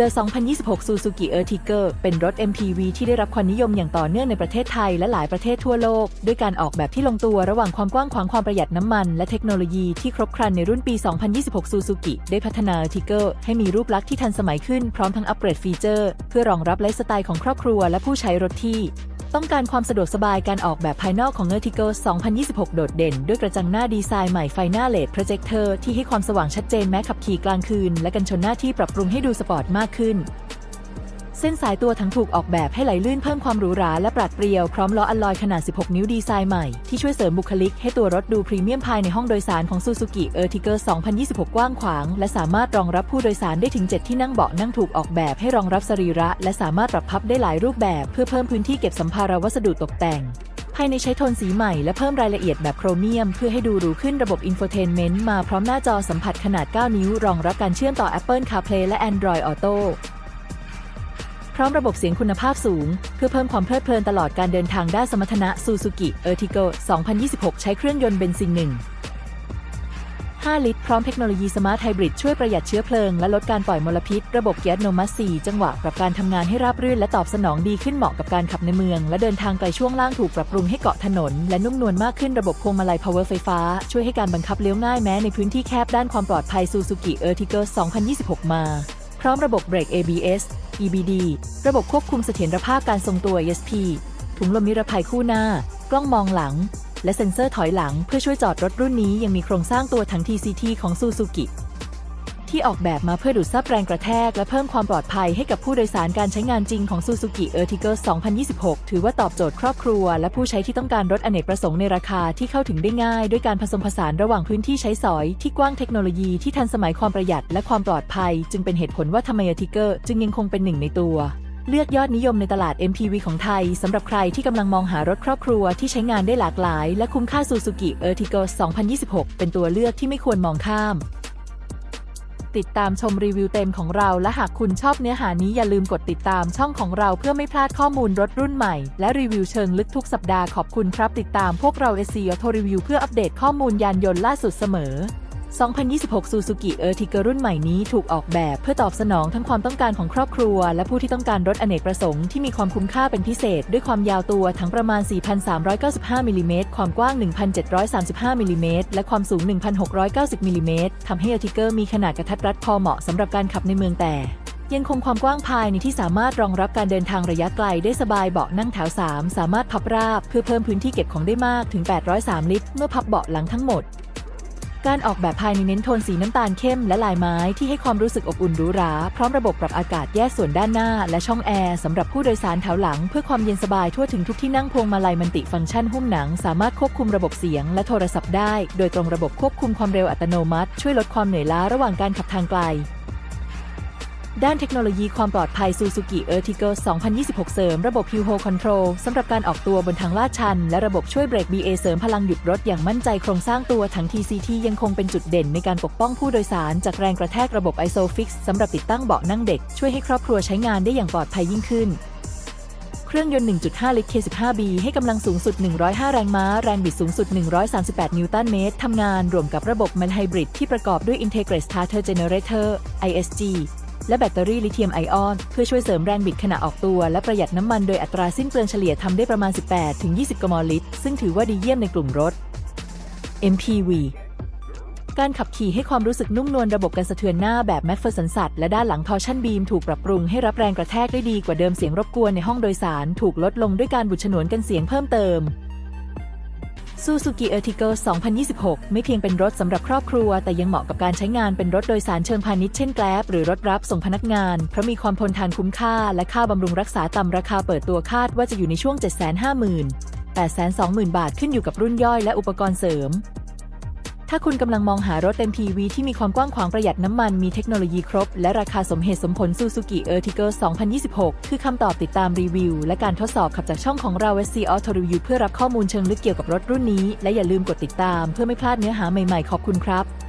The 2026 Suzuki Ertiga เป็นรถ MPV ที่ได้รับความนิยมอย่างต่อเนื่องในประเทศไทยและหลายประเทศทั่วโลก ด้วยการออกแบบที่ลงตัวระหว่างความกว้างขวางความประหยัดน้ำมัน และเทคโนโลยีที่ครบครันในรุ่นปี 2026 Suzuki ได้พัฒนา Ertiga ให้มีรูปลักษณ์ที่ทันสมัยขึ้นพร้อมทั้งอัปเกรดฟีเจอร์ เพื่อรองรับไลฟ์สไตล์ของครอบครัวและผู้ใช้รถที่ ต้องการความสะดวกสบายการออกแบบภายนอกของ Ertiga 2026 โดดเด่น ด้วยกระจังหน้าดีไซน์ใหม่ไฟหน้าเลดโปรเจคเตอร์ที่ให้ความสว่างชัดเจนแม้ขับขี่กลางคืน และกันชนหน้าที่ปรับปรุงให้ดูสปอร์ตมากขึ้น เส้นสายตัวทั้งถูกออกแบบให้ไหลลื่นเพิ่มความหรูหราและปราดเปรียว พร้อมล้ออัลลอยขนาด 16 นิ้วดีไซน์ใหม่ ที่ช่วยเสริมบุคลิกให้ตัวรถดูพรีเมียมภายในห้องโดยสารของ Suzuki Ertiga 2026 กว้างขวาง และสามารถรองรับผู้โดยสารได้ถึง 7 ที่นั่งเบาะนั่งถูกออกแบบให้รองรับสรีระ และสามารถปรับพับได้หลายรูปแบบ เพื่อเพิ่มพื้นที่เก็บสัมภาระวัสดุตกแต่งภายในใช้โทนสีใหม่และเพิ่มรายละเอียดแบบโครเมียม เพื่อให้ดูหรูขึ้นระบบอินโฟเทนเมนต์มาพร้อมหน้าจอสัมผัสขนาด 9 นิ้ว รองรับการเชื่อมต่อ Apple CarPlay และ Android Auto พร้อมระบบเสียงคุณภาพสูง เพื่อเพิ่มความเพลิดเพลินตลอดการเดินทางด้านสมรรถนะ Suzuki Ertiga 2026 ใช้เครื่องยนต์เบนซิน 1 5 ลิตร พร้อมเทคโนโลยีสมาร์ทไฮบริดช่วยประหยัดเชื้อเพลิงและลดการปล่อยมลพิษ ระบบเกียร์อัตโนมัติ 4 จังหวะ ปรับการทำงานให้ราบรื่นและตอบสนองดีขึ้นเหมาะกับการขับในเมือง และเดินทางไกลช่วงล่างถูกปรับปรุงให้เกาะถนน และนุ่มนวลมากขึ้นระบบพวงมาลัย power ไฟฟ้า ช่วยให้การบังคับเลี้ยวง่ายแม้ในพื้นที่แคบด้านความปลอดภัย Suzuki Ertiga 2026 มา พร้อมระบบเบรก ABS EBD ระบบควบคุมเสถียรภาพการทรงตัว ESP ถุงลมนิรภัยคู่หน้า กล้องมองหลัง และเซ็นเซอร์ถอยหลังเพื่อช่วยจอดรถรุ่นนี้ยังมีโครงสร้างตัวถัง TCT ของ Suzuki ที่ออกแบบมาเพื่อดูดซับแรงกระแทก และเพิ่มความปลอดภัยให้กับผู้โดยสารการใช้งานจริงของ Suzuki Ertiga 2026 ถือว่าตอบโจทย์ครอบครัว และผู้ใช้ที่ต้องการรถอเนกประสงค์ในราคาที่เข้าถึงได้ง่าย ด้วยการผสมผสานระหว่างพื้นที่ใช้สอย ที่กว้างเทคโนโลยีที่ทันสมัยความประหยัดและความปลอดภัย จึงเป็นเหตุผลว่าทำไม Ertiga จึงยังคงเป็นหนึ่งในตัวเลือกยอดนิยมในตลาด MPV ของไทย สำหรับใครที่กำลังมองหารถครอบครัวที่ใช้งานได้หลากหลาย และคุ้มค่า Suzuki Ertiga 2026 เป็นตัวเลือกที่ไม่ควรมองข้าม ติดตามชมรีวิวเต็มของเราและหากคุณชอบเนื้อหานี้อย่าลืมกดติดตามช่องของเราเพื่อไม่พลาดข้อมูลรถรุ่นใหม่ และรีวิวเชิงลึกทุกสัปดาห์ขอบคุณครับ ติดตามพวกเรา SC Auto Review เพื่ออัปเดตข้อมูลยานยนต์ล่าสุดเสมอ 2026 Suzuki Ertiga รุ่นใหม่นี้ถูกออกแบบเพื่อตอบสนองทั้งความต้องการของครอบครัว และผู้ที่ต้องการรถอเนกประสงค์ที่มีความคุ้มค่าเป็นพิเศษ ด้วยความยาวตัวทั้งประมาณ 4,395มิลลิเมตรความกว้าง 1,735มิลลิเมตรและความสูง 1,690มิลลิเมตรทำให้ Ertiga มีขนาดกระทัดรัดพอเหมาะสำหรับการขับในเมืองแต่ยังคงความกว้างภายในที่สามารถรองรับการเดินทางระยะไกลได้สบายเบาะนั่งแถว 3 สามารถพับราบ เพื่อเพิ่มพื้นที่เก็บของได้มากถึง 803 ลิตร เมื่อพับเบาะหลังทั้งหมด การออกแบบภายในเน้นโทนสีน้ำตาลเข้มและลายไม้ที่ให้ความรู้สึกอบอุ่นหรูหรา พร้อมระบบปรับอากาศแยกส่วนด้านหน้า และช่องแอร์สำหรับผู้โดยสารแถวหลัง เพื่อความเย็นสบายทั่วถึงทุกที่นั่งพวงมาลัยมันติฟังก์ชันหุ้มหนัง สามารถควบคุมระบบเสียงและโทรศัพท์ได้ โดยตรงระบบควบคุมความเร็วอัตโนมัติ ช่วยลดความเหนื่อยล้าระหว่างการขับทางไกล ด้านเทคโนโลยีความปลอดภัย Suzuki Ertiga 2026 เสริมระบบ Hill Hold Control สำหรับการออกตัวบนทางลาดชัน และระบบช่วยเบรก BA เสริมพลังหยุดรถอย่างมั่นใจโครงสร้างตัวถัง TCT ยังคงเป็นจุดเด่นในการปกป้องผู้โดยสารจากแรงกระแทกระบบ ISOFIX สำหรับติดตั้งเบาะนั่งเด็ก ช่วยให้ครอบครัวใช้งานได้อย่างปลอดภัยยิ่งขึ้นเครื่องยนต์ 1.5 ลิตร K15B ให้กำลังสูงสุด 105 แรงม้า แรงบิดสูงสุด 138 นิวตันเมตร ทำงานรวมกับระบบมันไฮบริดที่ประกอบด้วย Integrated Starter Generator ISG และแบตเตอรี่ลิเธียมไอออน เพื่อช่วยเสริมแรงบิดขณะออกตัว และประหยัดน้ำมันโดยอัตราสิ้นเปลืองเฉลี่ยทำได้ประมาณ 18-20 กมลิตร ซึ่งถือว่าดีเยี่ยมในกลุ่มรถ MPV การขับขี่ให้ความรู้สึกนุ่มนวลระบบการสะเทือนหน้าแบบแมฟเฟอร์สันสัตและด้านหลังทอร์ชั่นบีมถูกปรับปรุงให้รับแรงกระแทกได้ดีกว่าเดิมเสียงรบกวนในห้องโดยสาร ถูกลดลงด้วยการบุดฉนวนกันเสียงเพิ่มเติม Suzuki Ertiga 2026 ไม่เพียงเป็นรถสำหรับครอบครัว แต่ยังเหมาะกับการใช้งานเป็นรถโดยสารเชิงพาณิชย์เช่นแกลบหรือรถรับส่งพนักงาน เพราะมีความทนทานคุ้มค่า และค่าบำรุงรักษาต่ำราคาเปิดตัวคาดว่าจะอยู่ในช่วง 750,000 820,000 บาทขึ้นอยู่กับรุ่นย่อยและอุปกรณ์เสริม ถ้าคุณกำลังมองหารถเต็มทีวีที่มีความกว้างขวางประหยัดน้ำมันมีเทคโนโลยีครบ และราคาสมเหตุสมผลซูซูกิเออร์ติเกอร์2026 คือคำตอบติดตามรีวิว และการทดสอบขับจากช่องของเรา SC Auto Review เพื่อรับข้อมูลเชิงลึกเกี่ยวกับรถรุ่นนี้ และอย่าลืมกดติดตามเพื่อไม่พลาดเนื้อหาใหม่ๆ ขอบคุณครับ